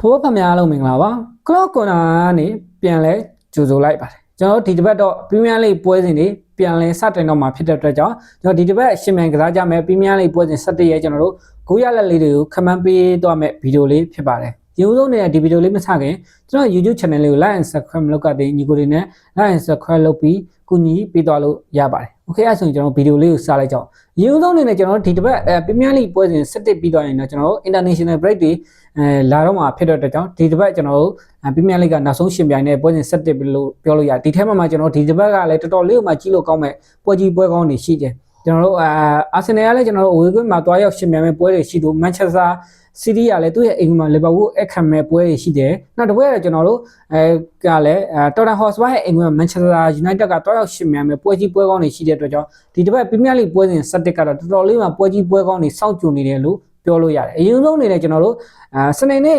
ဖိုးခမများလုံးမင်္ဂလာပါကလော့ကွန်နာကနေပြန်လဲကြိုဆိုလိုက်ပါတယ်ကျွန်တော်တို့ဒီတစ်ပတ်တော့ပရီးမီးယားလိပွဲစဉ်တွေပြန်လဲစတင်တော့မှာဖြစ်တဲ့အတွက်ကြောင့်ကျွန်တော်ဒီတစ်ပတ်ရှင်မြန်ကစားကြမယ်ပရီးမီးယားလိပွဲစဉ်17ရက်ကျွန်တော်တို့ဂိုးရလက်လေးတွေကိုခမန်းပေးတော့မယ့်ဗီဒီယိုလေးဖြစ်ပါတယ်ဒီဥဆုံးနေတဲ့ဒီဗီဒီယိုလေးမစခင်ကျွန်တော် YouTube channel လေးကို like and subscribe လုပ်ကတဲ့ညီကိုတွေနဲ့ like and subscribe လုပ်ပြီးကူညီပေးသွားလို့ရပါတယ်။ Okay အဲ့ဆိုရင်ကျွန်တော်ဗီဒီယိုလေးကိုစလိုက်ကြအောင်။ရင်းဆုံးအနေနဲ့ကျွန်တော်ဒီတစ်ပတ်အဲပရီးမီးယားလိပွဲစဉ်17ပြီးသွားရင်တော့ကျွန်တော်တို့ international break တွေအဲလာတော့မှာဖြစ်တဲ့အတွက်ကြောင့်ဒီတစ်ပတ်ကျွန်တော်တို့ပရီးမီးယားလိကနောက်ဆုံးရှင်ပြိုင်တဲ့ပွဲစဉ်17ပြီးလို့ပြောလို့ရတယ်။ဒီထဲမှာမှကျွန်တော်ဒီတစ်ပတ်ကလည်းတော်တော်လေးမှကြီးလို့ကောင်းမဲ့ပွဲကြီးပွဲကောင်းတွေရှိတယ်။ ကျွန်တော်တို့အာအာဆင်နယ်ကလည်းကျွန်တော်တို့အဝေးကွင်းမှာတွားရောက်ရှင်ပြိုင်မဲ့ပွဲတွေရှိသူမန်ချက်စတာစီးတီးကလည်းသူ့ရဲ့အိမ်မှာလီဗာပူးအခမ်းမဲ့ပွဲတွေရှိတယ်။နောက်တစ်ပွဲကကျွန်တော်တို့အဲကလည်းတော်တန်ဟော့စပါရဲ့အိမ်မှာမန်ချက်စတာယူနိုက်တက်ကတွားရောက်ရှင်ပြိုင်မဲ့ပွဲကြီးပွဲကောင်းတွေရှိတဲ့အတွက်ကြောင့်ဒီတစ်ပတ်ပရီးမီးယားလိပွဲစဉ်17ကတော့တော်တော်လေးမှပွဲကြီးပွဲကောင်းတွေစောင့်ကြိုနေတယ်လို့ပြောလို့ရတယ်။အရင်ဆုံးအနေနဲ့ကျွန်တော်တို့အာစနေနေ့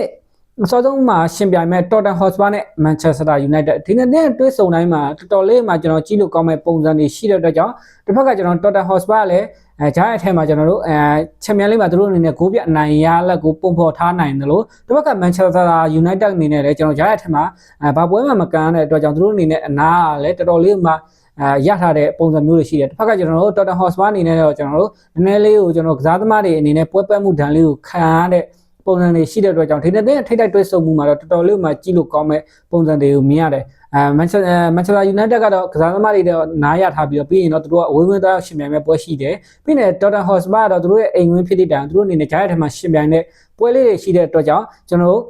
အစောဆုံးမှာရှင်ပြိုင်မဲ့ Tottenham Hotspur နဲ့ Manchester United ဒီနေ့နဲ့တွဲဆုံတိုင်းမှာတော်တော်လေးမှကျွန်တော်ကြည့်လို့ကောင်းမဲ့ပုံစံတွေရှိတဲ့အတွက်ကြောင့်တစ်ဖက်ကကျွန်တော် Tottenham Hotspur လည်းအဲဂျားရဲ့အထက်မှာကျွန်တော်တို့အဲချန်ပီယံလိမှာသူတို့အနေနဲ့ဂိုးပြအနိုင်ရလက်ကိုပုံဖော်ထားနိုင်တယ်လို့တစ်ဖက်က Manchester United အနေနဲ့လည်းကျွန်တော်ဂျားရဲ့အထက်မှာအဲဘာပွဲမှမကန်တဲ့အတွက်ကြောင့်သူတို့အနေနဲ့အနာကလည်းတော်တော်လေးမှအဲရထားတဲ့ပုံစံမျိုးတွေရှိတယ်တစ်ဖက်ကကျွန်တော်တို့ Tottenham Hotspur အနေနဲ့တော့ကျွန်တော်တို့နည်းနည်းလေးကိုကျွန်တော်ကစားသမားတွေအနေနဲ့ပွဲပတ်မှုဒဏ်လေးကိုခံရတဲ့ ပုံစံတွေရှိတဲ့အတွက်ကြောင့်ဒီနေ့တဲ့ထိတ်တိုက်တွဲဆုံမှုမှာတော့တော်တော်လေးမှကြည့်လို့ကောင်းမဲ့ပုံစံတွေကိုမြင်ရတယ်အဲမန်ချက်မန်ချက်စတာယူနိုက်တက်ကတော့ကစားသမားတွေတော့နားရထားပြီးတော့ပြီးရင်တော့သူတို့ကအဝေးဝင်သွားရှင်ပြိုင်မဲ့ပွဲရှိတယ်ပြီးရင်ဒေါက်တာဟော့စပါကတော့သူတို့ရဲ့အိမ်ဝင်ဖြစ်တဲ့တိုင်သူတို့အနေနဲ့ဂျားရထဲမှာရှင်ပြိုင်တဲ့ပွဲလေးတွေရှိတဲ့အတွက်ကြောင့်ကျွန်တော်တို့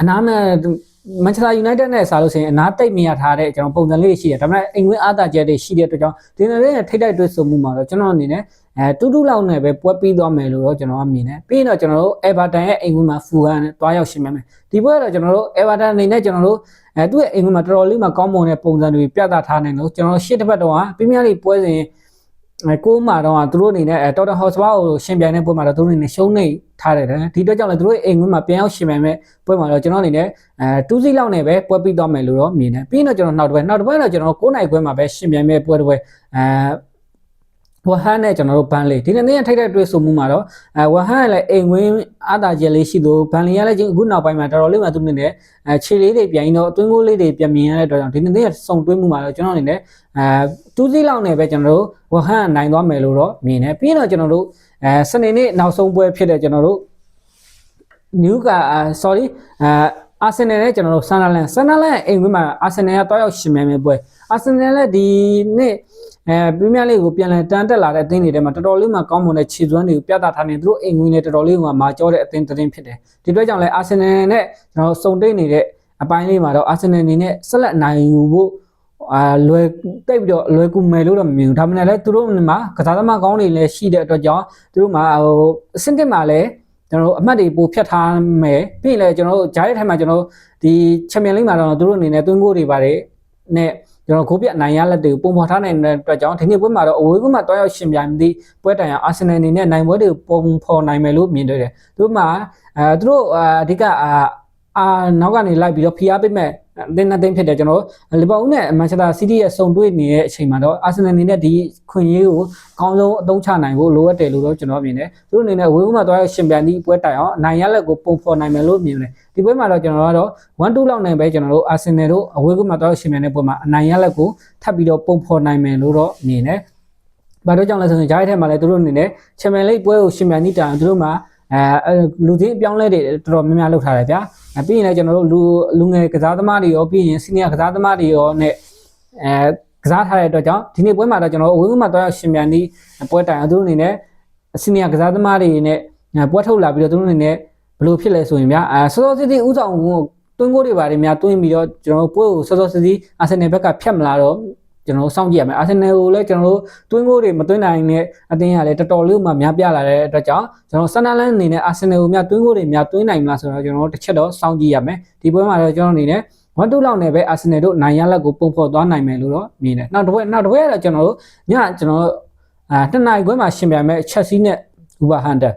အနားမဲ့ မန်ချက်စတာယူနိုက်တက်နဲ့စားလို့ဆိုရင်အနားတိတ်မြင်ရထားတဲ့ကျွန်တော်ပုံစံလေးတွေရှိတယ်ဒါပေမဲ့အိမ်ဝင်အားသာချက်တွေရှိတဲ့အတွက်ကြောင့်ဒီနေ့လေးထိတ်တိုက်တွဲဆုံမှုမှာတော့ကျွန်တော်အနေနဲ့အဲတူးတူးလောက်နဲ့ပဲပွဲပြီးသွားမယ်လို့တော့ကျွန်တော်ကမြင်တယ်ပြီးရင်တော့ကျွန်တော်တို့ Everton ရဲ့အိမ်ဝင်မှာဖူဟန်နဲ့တွားရောက်ရှင်မယ်ဒီပွဲကတော့ကျွန်တော်တို့ Everton အနေနဲ့ကျွန်တော်တို့အဲသူ့ရဲ့အိမ်ဝင်မှာတော်တော်လေးမှကောင်းမွန်တဲ့ပုံစံတွေပြသထားနိုင်လို့ကျွန်တော်ရှစ်တစ်ပတ်တော့ပရီးမီးယားလိပွဲစဉ်အဲ ကိုးမှာတော့သူတို့အနေနဲ့အဲ Tottenham Hotspur ကိုရှင်ပြိုင်တဲ့ပွဲမှာတော့သူတို့အနေနဲ့ရှုံးနေထားတယ်ဒီအတွက်ကြောင့်လည်းသူတို့အိမ်ဝင်မှာပြန်ရောက်ရှင်ပြိုင်မဲ့ပွဲမှာတော့ကျွန်တော်အနေနဲ့အဲတူးစီလောက်နဲ့ပဲပွဲပြီးသွားမယ်လို့တော့မြင်တယ်ပြီးရင်တော့ကျွန်တော်နောက်တစ်ပွဲနောက်တစ်ပွဲတော့ကျွန်တော်9နိုင်ခွဲမှာပဲရှင်ပြိုင်မဲ့ပွဲတစ်ပွဲအဲ ဝဟန်နဲ့ကျွန်တော်တို့ဘန်လေးဒီနေ့နေ့ထိတ်တဲ့တွေ့ဆုံမှုမှာတော့အဲဝဟန်ကလည်းအိမ်ဝင်းအားသာချက်လေးရှိလို့ဘန်လေးကလည်းအခုနောက်ပိုင်းမှာတော်တော်လေးမှသူနေနဲ့အဲခြေလေးတွေပြန်တော့အတွင်းကိုလေးတွေပြန်မြင်ရတဲ့အတွက်ကြောင့်ဒီနေ့နေ့စုံတွင်းမှုမှာတော့ကျွန်တော်အနေနဲ့အဲတူးစီလောက်နဲ့ပဲကျွန်တော်တို့ဝဟန်နိုင်သွားမယ်လို့တော့မြင်တယ်ပြီးတော့ကျွန်တော်တို့အဲစနေနေ့နောက်ဆုံးပွဲဖြစ်တဲ့ကျွန်တော်တို့နျူကာ sorry အဲ အာဆင်နယ်နဲ့ကျွန်တော်တို့ဆန်နာလန်ဆန်နာလန်အိမ်ဝင်းမှာအာဆင်နယ်ကတွားရောက်ရှင်မြန်မြန်ပွဲအာဆင်နယ်လည်းဒီနေ့အဲပရီးမီးယားလိကိုပြန်လည်တန်းတက်လာတဲ့အသင်းတွေထဲမှာတော်တော်လေးမှကောင်းမွန်တဲ့ခြေစွမ်းတွေကိုပြသထားနေသူတို့အိမ်ဝင်နဲ့တော်တော်လေးမှမာကျောတဲ့အသင်းသတင်းဖြစ်တယ်ဒီအတွက်ကြောင့်လည်းအာဆင်နယ်နဲ့ကျွန်တော်စုံတိတ်နေတဲ့အပိုင်းလေးမှာတော့အာဆင်နယ်အနေနဲ့ဆက်လက်နိုင်ယူဖို့အာလွယ်တိတ်ပြီးတော့လွယ်ကူမယ်လို့တော့မမြင်ဘူးဒါမှမဟုတ်လည်းသူတို့မှာကစားသမားကောင်းတွေလည်းရှိတဲ့အတွက်ကြောင့်သူတို့မှာဟိုအဆင့်တက်မှာလည်း ကျွန်တော်တို့အမှတ်တွေပို့ဖြတ်ထားမယ်ပြီးရင်လည်းကျွန်တော်တို့ဂျားတဲ့ထိုင်မှာကျွန်တော်တို့ဒီချန်ပီယံလိမှာတော့သူတို့အနေနဲ့သွင်းကိုတွေပါတယ်နဲ့ကျွန်တော်ကိုပြအနိုင်ရလက်တွေကိုပုံဖော်ထားနိုင်တဲ့အတွက်ကြောင့်ဒီနေ့ပွဲမှာတော့အဝေးကွင်းမှာတွားရောက်ရှင်ပြိုင်သည့်ပွဲတိုင်အောင်အာဆင်နယ်အနေနဲ့နိုင်ပွဲတွေကိုပုံဖော်နိုင်မယ်လို့မြင်တွေ့တယ်သူတို့မှာအဲသူတို့အဓိကအာ အာနောက်ကနေလိုက်ပြီးတော့ဖိအားပေးမဲ့အသင်းအသင်းဖြစ်တယ်ကျွန်တော်လီဗာပူးနဲ့မန်ချက်စတာစီးတီးရဲ့စုံတွေ့နေတဲ့အချိန်မှာတော့အာဆင်နယ်အနေနဲ့ဒီခွင့်ရေးကိုအကောင်းဆုံးအသုံးချနိုင်ဖို့လိုအပ်တယ်လို့တော့ကျွန်တော်မြင်တယ်သူတို့အနေနဲ့ဝေးဦးမှာတွားရောက်ရှင်ပြိုင်သည့်ပွဲတိုင်အောင်နိုင်ရလက်ကိုပုံဖော်နိုင်မယ်လို့မြင်တယ်ဒီပွဲမှာတော့ကျွန်တော်ကတော့1-2လောက်နဲ့ပဲကျွန်တော်တို့အာဆင်နယ်တို့အဝေးကွင်းမှာတွားရောက်ရှင်ပြိုင်တဲ့ပွဲမှာအနိုင်ရလက်ကိုထပ်ပြီးတော့ပုံဖော်နိုင်မယ်လို့တော့မြင်တယ်ဘာလို့ကြောင့်လဲဆိုရင်ဂျားရဲ့ထဲမှာလည်းသူတို့အနေနဲ့ချန်ပီယံလိပွဲကိုရှင်ပြိုင်သည့်တိုင်သူတို့မှာ အဲလူချင်းအပြောင်းလဲတွေတော်တော်များများလုပ်ထားတယ်ဗျာပြီးရင်လည်းကျွန်တော်တို့လူလူငယ်ကစားသမားတွေရောပြီးရင်စီနီယာကစားသမားတွေရောနဲ့အဲကစားထားတဲ့အတွက်ကြောင့်ဒီနေ့ပွဲမှာတော့ကျွန်တော်အဝေးမှာတော့ရှင်မြန်ဒီပွဲတိုင်သူတို့အနေနဲ့စီနီယာကစားသမားတွေနဲ့ပွဲထုတ်လာပြီးတော့သူတို့အနေနဲ့ဘယ်လိုဖြစ်လဲဆိုရင်ဗျာအဲစောစောစီးစီးဥဆောင်ကိုတွင်းကိုတွေပါတယ်များတွင်းပြီးတော့ကျွန်တော်ပွဲကိုစောစောစီးစီးအာဆင်နယ်ဘက်ကဖြတ်မလာတော့ ကျွန်တော်စောင့်ကြည့်ရမယ်အာဆင်နယ်ကိုလည်းကျွန်တော်တို့တွင်းကိုတွေမတွင်းနိုင်တဲ့အသင်းကလည်းတော်တော်လေးမှများပြလာတဲ့အတွက်ကြောင့်ကျွန်တော်ဆန်နာလန်အနေနဲ့အာဆင်နယ်ကိုများတွင်းကိုတွေများတွင်းနိုင်မလားဆိုတော့ကျွန်တော်တို့တစ်ချက်တော့စောင့်ကြည့်ရမယ်ဒီပွဲမှာတော့ကျွန်တော်အနေနဲ့ဝတ်တူလောက်နဲ့ပဲအာဆင်နယ်တို့နိုင်ရလက်ကိုပုံဖော်သွားနိုင်မယ်လို့တော့မြင်တယ်နောက်တစ်ပွဲနောက်တစ်ပွဲကတော့ကျွန်တော်တို့ညကျွန်တော်အာတနင်္လာခွဲမှာရှင်ပြိုင်မဲ့ချက်စီနဲ့ဥပဟန်တာ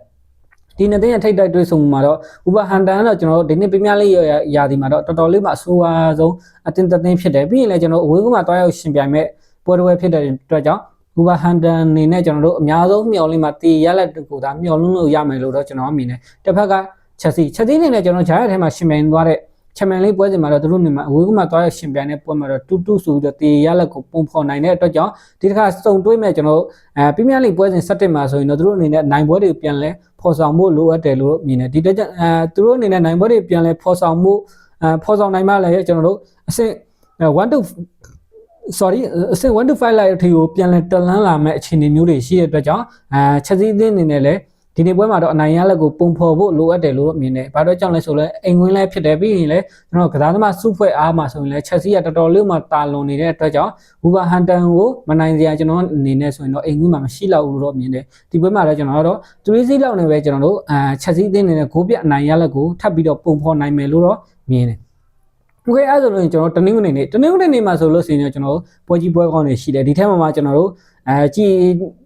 ဒီနေ့တဲ့ထိတ်တိုက်တွေ့ဆုံမှာတော့ဥပဟန်တန်တော့ကျွန်တော်တို့ဒီနေ့ပြင်းပြလေးရာသီမှာတော့တော်တော်လေးမှအဆိုးအဆုံးအတင်းတင်းဖြစ်တယ်ပြီးရင်လည်းကျွန်တော်အဝေးကမှတွားရောက်ရှင်ပြိုင်မဲ့ပွဲတစ်ပွဲဖြစ်တဲ့အတွက်ကြောင့်ဘူဘာဟန်တန်နေနဲ့ကျွန်တော်တို့အများဆုံးမျှော်လင့်မှာတီရလက်ကိုသာမျှော်လင့်လို့ရမယ်လို့တော့ကျွန်တော်မြင်တယ်တစ်ဖက်ကချက်စီချက်စီနေနဲ့ကျွန်တော်ဂျားရထဲမှာရှင်မြန်သွားတဲ့ ချမန်လေးပွဲစဉ်မှာတော့သူတို့နေမှာအဝေးကမှသွားရရှင်ပြန်တဲ့ပွဲမှာတော့တူတူဆိုပြီးတော့တေရလက်ကိုပုံဖော်နိုင်တဲ့အတွက်ကြောင့်ဒီတစ်ခါစုံတွဲမဲ့ကျွန်တော်အဲပြင်းပြလိပွဲစဉ်7မှာဆိုရင်တော့သူတို့အနေနဲ့နိုင်ပွဲတွေပြန်လဲဖော်ဆောင်မှုလိုအပ်တယ်လို့မြင်တယ်ဒီတက်ကြောင့်အဲသူတို့အနေနဲ့နိုင်ပွဲတွေပြန်လဲဖော်ဆောင်မှုအဲဖော်ဆောင်နိုင်မှလည်းကျွန်တော်တို့အဆင့်1 to sorry အဆင့်1 to 5လိုက်အထိကိုပြန်လဲတလန်းလာမဲ့အခြေအနေမျိုးတွေရှိတဲ့အတွက်ကြောင့်အဲချက်စည်းသင်းအနေနဲ့လည်း ဒီနေ့ပွဲမှာတော့အနိုင်ရလက်ကိုပုံဖော်ဖို့လိုအပ်တယ်လို့မြင်တယ်။ဘာလို့ကြောင့်လဲဆိုလဲအိမ်ဝင်လဲဖြစ်တယ်ပြီးရင်လဲကျွန်တော်ကစားသမားစုဖွဲ့အားမှာဆိုရင်လဲချက်စီကတော်တော်လေးမှတာလွန်နေတဲ့အတွက်ကြောင့်ဝူဘာဟန်တန်ကိုမနိုင်စရာကျွန်တော်အနေနဲ့ဆိုရင်တော့အိမ်ဝင်မှာမရှိတော့ဘူးလို့မြင်တယ်။ဒီပွဲမှာလည်းကျွန်တော်တို့တူရီစီလောက်နေပဲကျွန်တော်တို့အာချက်စီအသင်းနေတဲ့ဂိုးပြအနိုင်ရလက်ကိုထပ်ပြီးတော့ပုံဖော်နိုင်မယ်လို့တော့မြင်တယ်။ Okay အဲ့ဆိုလို့ကျွန်တော်တနင်္ဂနွေနေ့တနင်္ဂနွေနေ့မှာဆိုလို့ရှိရင်ကျွန်တော်ပွဲကြီးပွဲကောင်းတွေရှိတယ်ဒီထက်မှာကျွန်တော်တို့အဲကြည်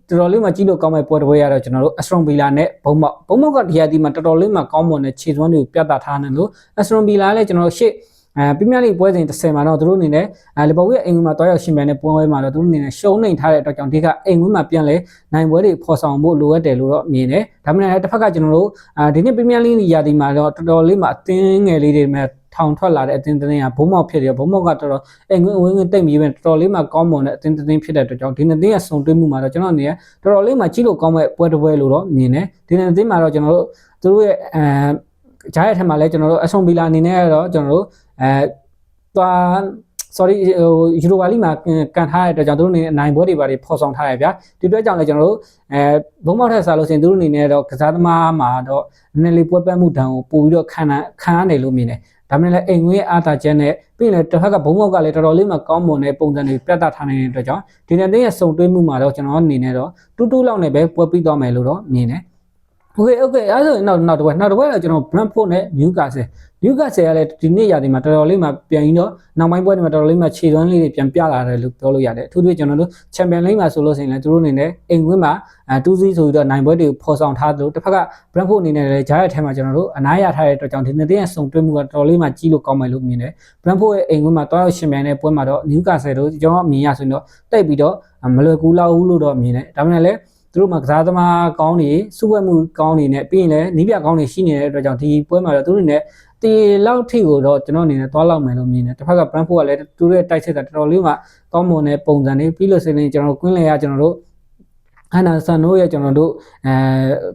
တော်တော်လေးမှကြည့်လို့ကောင်းမဲ့ပွဲတစ်ပွဲရတော့ကျွန်တော်တို့ Astron Villa နဲ့ဘုံမောက်ဘုံမောက်ကဒီဟာဒီမှာတော်တော်လေးမှကောင်းမွန်တဲ့ခြေစွမ်းတွေကိုပြသထားနေလို့ Astron Villa လည်းကျွန်တော်တို့ရှေ့ အဲပြမြလိပွဲစဉ်30မှာတော့သူတို့အနေနဲ့အဲလီဗာပူးရဲ့အိမ်ဝင်မှာတွားရောက်ရှင်ပြန်တဲ့ပွဲပွဲမှာတော့သူတို့အနေနဲ့ရှုံးနေထားတဲ့အတွက်ကြောင့်ဒီကအိမ်ဝင်မှာပြန်လဲနိုင်ပွဲတွေဖော်ဆောင်ဖို့လိုအပ်တယ်လို့တော့မြင်တယ်ဒါပေမဲ့တစ်ဖက်ကကျွန်တော်တို့အဲဒီနေ့ပြမြလိရာသီမှာတော့တော်တော်လေးမှအသင်းငယ်လေးတွေမဲ့ထောင်ထွက်လာတဲ့အတင်းတင်းကဘုံမောက်ဖြစ်တယ်ဘုံမောက်ကတော်တော်အိမ်ဝင်ဝင်ဝင်တိတ်ပြီးပဲတော်တော်လေးမှကောင်းမွန်တဲ့အတင်းတင်းဖြစ်တဲ့အတွက်ကြောင့်ဒီနေ့တင်းရဲ့စုံတွဲမှုမှာတော့ကျွန်တော်အနေနဲ့တော်တော်လေးမှကြီးလို့ကောင်းမဲ့ပွဲတစ်ပွဲလို့တော့မြင်တယ်ဒီနေ့တင်းမှာတော့ကျွန်တော်တို့သူတို့ရဲ့အဲဂျားရဲ့ထက်မှာလည်းကျွန်တော်တို့အဆုံဘီလာအနေနဲ့တော့ကျွန်တော်တို့ အဲသွား sorry ဟိုယူရိုပါလိမှာကန်ထားတဲ့အတွက်ကြောင့်သူတို့အနေနဲ့အနိုင်ပွဲတွေပါတွေဖော်ဆောင်ထားရဗျာဒီအတွက်ကြောင့်လည်းကျွန်တော်တို့အဲဘုံမောက်ထက်စားလို့ရှိရင်သူတို့အနေနဲ့တော့ကစားသမားမှာတော့နည်းနည်းလေးပွဲပတ်မှုတန်ကိုပို့ပြီးတော့ခံခံရတယ်လို့မြင်တယ်ဒါမှလည်းအိမ်ငွေးအားသာချက်နဲ့ပြီးရင်လည်းတစ်ဖက်ကဘုံမောက်ကလည်းတော်တော်လေးမှကောင်းမွန်တဲ့ပုံစံတွေပြတ်သားထားနေတဲ့အတွက်ကြောင့်ဒီနေ့တင်းရဲ့စုံတွဲမှုမှာတော့ကျွန်တော်အနေနဲ့တော့တူးတူးလောက်နဲ့ပဲပွဲပြီးသွားမယ်လို့တော့မြင်တယ် Okay okay အဲဆိုရင်နောက်နောက်တစ်ပွဲနောက်တစ်ပွဲတော့ကျွန်တော် Brentford နဲ့ Newcastle Newcastle ကလည်းဒီနေ့ရာသီမှာတော်တော်လေးမှပြန်ပြီးတော့နောက်ပိုင်းပွဲတွေမှာတော်တော်လေးမှခြေသွမ်းလေးတွေပြန်ပြလာတယ်လို့ပြောလို့ရတယ်အထူးသဖြင့်ကျွန်တော်တို့ Champion League မှာဆိုလို့ရှိရင်လည်းသူတို့အနေနဲ့အိမ်ဝင်းမှာအဲ2-0ဆိုပြီးတော့နိုင်ပွဲတွေကိုဖော်ဆောင်ထားသလိုတစ်ဖက်က Brentford အနေနဲ့လည်းဂျားရဲ့အထက်မှာကျွန်တော်တို့အနားရထားတဲ့အတွက်ကြောင့်ဒီနေ့ရဲ့စုံတွဲမှုကတော်တော်လေးမှကြီးလို့ကောင်းမယ်လို့မြင်တယ် Brentford ရဲ့အိမ်ဝင်းမှာတွားရောက်ရှင်ပြန်တဲ့ပွဲမှာတော့ Newcastle တို့ကျွန်တော်အမြင်ရဆိုရင်တော့တိတ်ပြီးတော့မလွယ်ကူလောက်ဘူးလို့တော့မြင်တယ်ဒါပေမဲ့လည်း သူတို့မှာကစားသမားကောင်းတွေစုပွဲမှုကောင်းတွေနဲ့ပြီးရင်လည်းနီးပြကောင်းတွေရှိနေတဲ့အတွက်ကြောင့်ဒီပွဲမှာတော့သူတို့နဲ့တီလောက်ထိကိုတော့ကျွန်တော်အနေနဲ့သွားလောက်မယ်လို့မြင်တယ်တစ်ဖက်က Brentford ကလည်းသူတို့ရဲ့တိုက်စစ်တာတော်တော်လေးမှကောင်းမွန်တဲ့ပုံစံတွေပြီးလို့ဆိုရင်ကျွန်တော်တို့ကွင်းလေရကျွန်တော်တို့ အနာဆန်နိုးရဲ့ကျွန်တော်တို့အဲ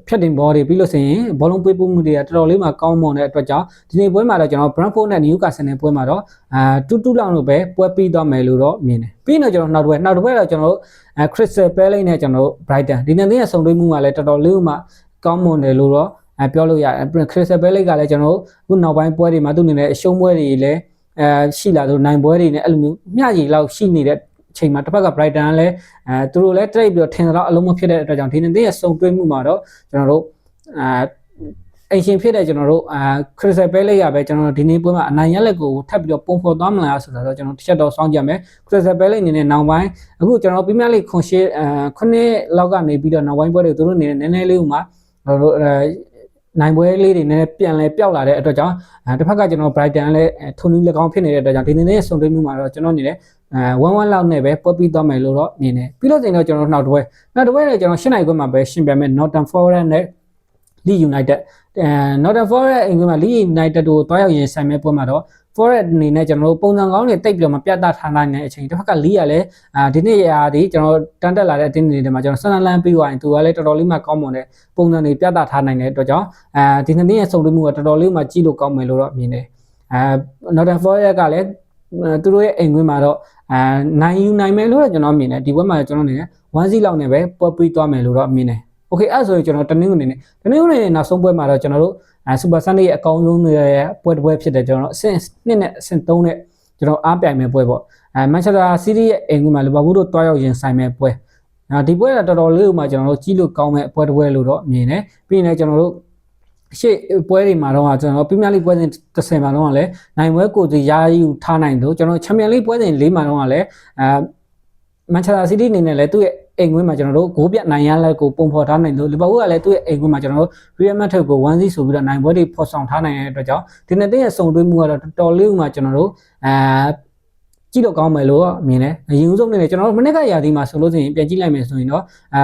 ဖြတ်တင်ဘောတွေပြီးလို့ဆိုရင်ဘောလုံးပေးပို့မှုတွေကတော်တော်လေးမှကောင်းမွန်တဲ့အတွက်ကြောင့်ဒီနေ့ပွဲမှာတော့ကျွန်တော် Brentford နဲ့ Newcastle နဲ့ပွဲမှာတော့အာတူတူလောက်လို့ပဲပွဲပြီးသွားမယ်လို့တော့မြင်တယ်ပြီးတော့ကျွန်တော်နောက်တစ်ပွဲနောက်တစ်ပွဲတော့ကျွန်တော်တို့အဲ Crystal Palace နဲ့ကျွန်တော်တို့ Brighton ဒီနေ့ရဲ့ဆုံတွေ့မှုကလည်းတော်တော်လေးမှကောင်းမွန်တယ်လို့တော့အဲပြောလို့ရတယ် Crystal Palace ကလည်းကျွန်တော်တို့ခုနောက်ပိုင်းပွဲတွေမှာသူ့အနေနဲ့အရှုံးပွဲတွေလည်းအဲရှိလာသူနိုင်ပွဲတွေနဲ့အဲ့လိုမျိုးမျှကြီးလောက်ရှိနေတဲ့အ ချိန်မှာတစ်ဖက်က Brighton ကလည်းအဲသူတို့လည်းတိတ်ပြီးတော့ထင်တော့အလုံးမဖြစ်တဲ့အတွက်ကြောင့်ဒီနေ့ရဲ့စုံတွဲမှုမှာတော့ကျွန်တော်တို့အာအင်ရှင်ဖြစ်တဲ့ကျွန်တော်တို့အာခရစ်စတယ်ပဲလေးရပဲကျွန်တော်ဒီနေ့ပွဲမှာအနိုင်ရလက်ကိုထပ်ပြီးတော့ပုံဖော်သွားမလားဆိုတာတော့ကျွန်တော်တစ်ချက်တော့စောင့်ကြမယ်ခရစ်စတယ်ပဲလေးအနေနဲ့နောက်ပိုင်းအခုကျွန်တော်ပြင်းပြလေးခွန်ရှေအာခုနှစ်လောက်ကနေပြီးတော့နောက်ပိုင်းပွဲတွေသူတို့အနေနဲ့နည်းနည်းလေးဥမှာတို့ နိုင်ပွဲလေးတွေနည်းနည်းပြန်လဲပျောက်လာတဲ့အတွက်ကြောင့်တစ်ဖက်ကကျွန်တော် Brighton လည်းထုံနည်း၎င်းဖြစ်နေတဲ့အတွက်ကြောင့်ဒီနေ့နဲ့ဆုံတွေ့မှုမှာတော့ကျွန်တော်အနေနဲ့အဲ1 1လောက်နဲ့ပဲပွက်ပြီးသွားမယ်လို့တော့မြင်တယ်ပြီးလို့ဆိုရင်တော့ကျွန်တော်နောက်တစ်ပွဲနောက်တစ်ပွဲလည်းကျွန်တော်၈နိုင်ခွဲမှာပဲရှင်ပြမယ် Northern Forest နဲ့ Leeds United အဲ Northern Forest အင်္ဂလိပ်မှာ Leeds United တို့တွားရောက်ရင်ဆိုင်မဲ့ပွဲမှာတော့ Forest အနေနဲ့ကျွန်တော်တို့ပုံစံကောင်းတွေတိတ်ပြီးတော့မပြတ်သားထားနိုင်တဲ့အချိန်တစ်ဖက်က Leeds ကလည်းအာဒီနေ့ရာဒီကျွန်တော်တန်းတက်လာတဲ့အတင်းတွေမှာကျွန်တော်ဆန်လန်ပြီးသွားရင်သူကလည်းတော်တော်လေးမှကောင်းမွန်တဲ့ပုံစံတွေပြတ်သားထားနိုင်တဲ့အတွက်ကြောင့်အဲဒီနေ့ရဲ့စုံတွေ့မှုကတော်တော်လေးမှကြီးလို့ကောင်းမယ်လို့တော့မြင်တယ်အဲ Northern Forest ကလည်းသူတို့ရဲ့အိမ်ခွင်းမှာတော့အဲနိုင်ယူနိုင်မယ်လို့တော့ကျွန်တော်မြင်တယ်ဒီဘက်မှာကျွန်တော်အနေနဲ့1 0လောက်နဲ့ပဲပွက်ပြီးသွားမယ်လို့တော့မြင်တယ် โอเคအဲ့ဆိုရင်ကျွန်တော်တနင်္ဂနွေနေ့တနင်္ဂနွေနေ့နောက်ဆုံးပွဲမှာတော့ကျွန်တော်တို့အဲစူပါဆန်ဒေးရဲ့အကောင်းဆုံးရဲ့ပွဲတစ်ပွဲဖြစ်တယ်ကျွန်တော်တို့အဆင့်2နဲ့အဆင့်3နဲ့ကျွန်တော်အားပြိုင်မဲ့ပွဲပေါ့အဲမန်ချက်စတာစီးတီးရဲ့အိမ်ကွင်းမှာလီဗာပူးတို့တွားရောက်ရင်ဆိုင်မဲ့ပွဲအဲဒီပွဲကတော်တော်လေးဥမှာကျွန်တော်တို့ကြီးလို့ကောင်းမဲ့ပွဲတစ်ပွဲလို့တော့မြင်တယ်ပြီးရင်လည်းကျွန်တော်တို့ရှေ့ပွဲတွေမှာတော့ကျွန်တော်ပရီးမီယာလိပွဲစဉ်30မှာတော့လည်းနိုင်ပွဲကိုစီရာယူထားနိုင်လို့ကျွန်တော်ချန်ပီယံလိပွဲစဉ်၄မှာတော့လည်းအဲမန်ချက်စတာစီးတီးအနေနဲ့လည်းသူ့ရဲ့ အိမ်ကွင်းမှာကျွန်တော်တို့ဂိုးပြနိုင်ရလက်ကိုပုံဖော်ထားနိုင်လို့လီဗာပူးကလည်းသူ့ရဲ့အိမ်ကွင်းမှာကျွန်တော်တို့ Real Madrid ကို1-0ဆိုပြီးတော့နိုင်ပွဲတွေဖော်ဆောင်ထားနိုင်တဲ့အတွက်ကြောင့်ဒီနေ့တဲ့ရဲ့စုံတွဲမှုကတော့တော်တော်လေးဥမှာကျွန်တော်တို့အဲကြည့်လို့ကောင်းမယ်လို့မြင်တယ်အရင်ဆုံးနေတယ်ကျွန်တော်တို့မနေ့ကရာသီမှာဆိုလို့ရှိရင်ပြန်ကြည့်လိုက်မယ်ဆိုရင်တော့အာ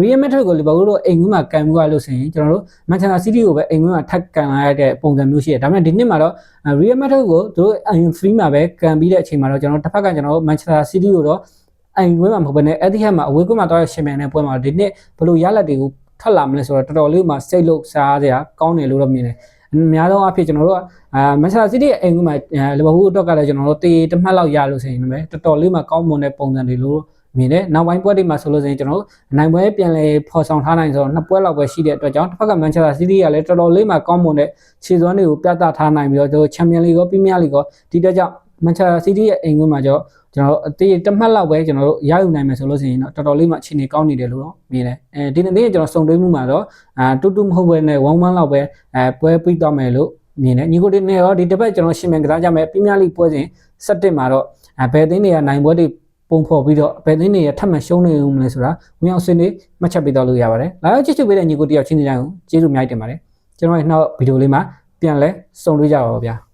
Real Madrid ကိုလီဗာပူးတို့အိမ်ကွင်းမှာကန်မှုရလို့ဆိုရင်ကျွန်တော်တို့ Manchester City ကိုပဲအိမ်ကွင်းမှာထပ်ကန်လာရတဲ့ပုံစံမျိုးရှိတယ်ဒါပေမဲ့ဒီနှစ်မှာတော့ Real Madrid ကိုသူတို့အရင် free မှာပဲကန်ပြီးတဲ့အချိန်မှာတော့ကျွန်တော်တို့တစ်ဖက်ကကျွန်တော်တို့ Manchester City ကိုတော့ အိမ်ကွင်းမှာမဟုတ်ဘဲနဲ့ Etihad မှာအဝေးကွင်းမှာတော့ရှင်မြန်တဲ့ပွဲမှာဒီနှစ်ဘယ်လိုရလဒ်တွေကိုထွက်လာမလဲဆိုတော့တော်တော်လေးမှစိတ်လို့စားစရာကောင်းတယ်လို့တော့မြင်တယ်အများဆုံးအဖြစ်ကျွန်တော်တို့ကအာမန်ချက်စတာစီးတီးရဲ့အိမ်ကွင်းမှာလီဗာပူးအတွက်ကလည်းကျွန်တော်တို့တေးတစ်မှတ်လောက်ရလို့ဆိုရင်လည်းတော်တော်လေးမှကောင်းမွန်တဲ့ပုံစံတွေလို့မြင်တယ်နောက်ပိုင်းပွဲတွေမှာဆိုလို့ဆိုရင်ကျွန်တော်တို့နိုင်ပွဲပြန်လဲဖော်ဆောင်ထားနိုင်ဆိုတော့နှစ်ပွဲလောက်ပဲရှိတဲ့အတွက်ကြောင့်တစ်ဖက်ကမန်ချက်စတာစီးတီးကလည်းတော်တော်လေးမှကောင်းမွန်တဲ့ခြေစွမ်းတွေကိုပြသထားနိုင်ပြီးတော့တို့ချန်ပီယံလိကောပရီးမီးယားလိကောဒီအတွက်ကြောင့် မန်ချက်စတာစီးတီးရဲ့အိမ်ကွင်းမှာကျတော့ကျွန်တော်တို့အတေးတစ်မှတ်လောက်ပဲကျွန်တော်တို့ရယူနိုင်မယ်ဆိုလို့ဆိုရင်တော့တော်တော်လေးမှအခြေအနေကောင်းနေတယ်လို့တော့မြင်တယ်အဲဒီနေ့ကျွန်တော်စုံတွဲမှုမှာတော့အာတူတူမဟုတ်ဘဲနဲ့1 1လောက်ပဲအဲပွဲပြီးတော့မယ်လို့မြင်တယ်ညီကိုဒီနေ့ရောဒီတစ်ပတ်ကျွန်တော်ရှင်းမြန်ကစားကြမယ်ပရီးမီးယားလိပွဲစဉ်17မှာတော့အဲဘယ်သင်းတွေကနိုင်ပွဲတွေပုံဖော်ပြီးတော့ဘယ်သင်းတွေရထပ်မရှုံးနေဦးမလဲဆိုတာဝင်အောင်ဆွေးနွေးမှတ်ချက်ပေးတော့လို့ရပါတယ်။လာရောက်ကြည့်ရှုပေးတဲ့ညီကိုတယောက်ချင်းချင်းတိုင်းကိုကျေးဇူးအများကြီးတင်ပါတယ်။ကျွန်တော်ရဲ့နောက်ဗီဒီယိုလေးမှာပြန်လဲစုံတွေ့ကြပါဦးဗျာ။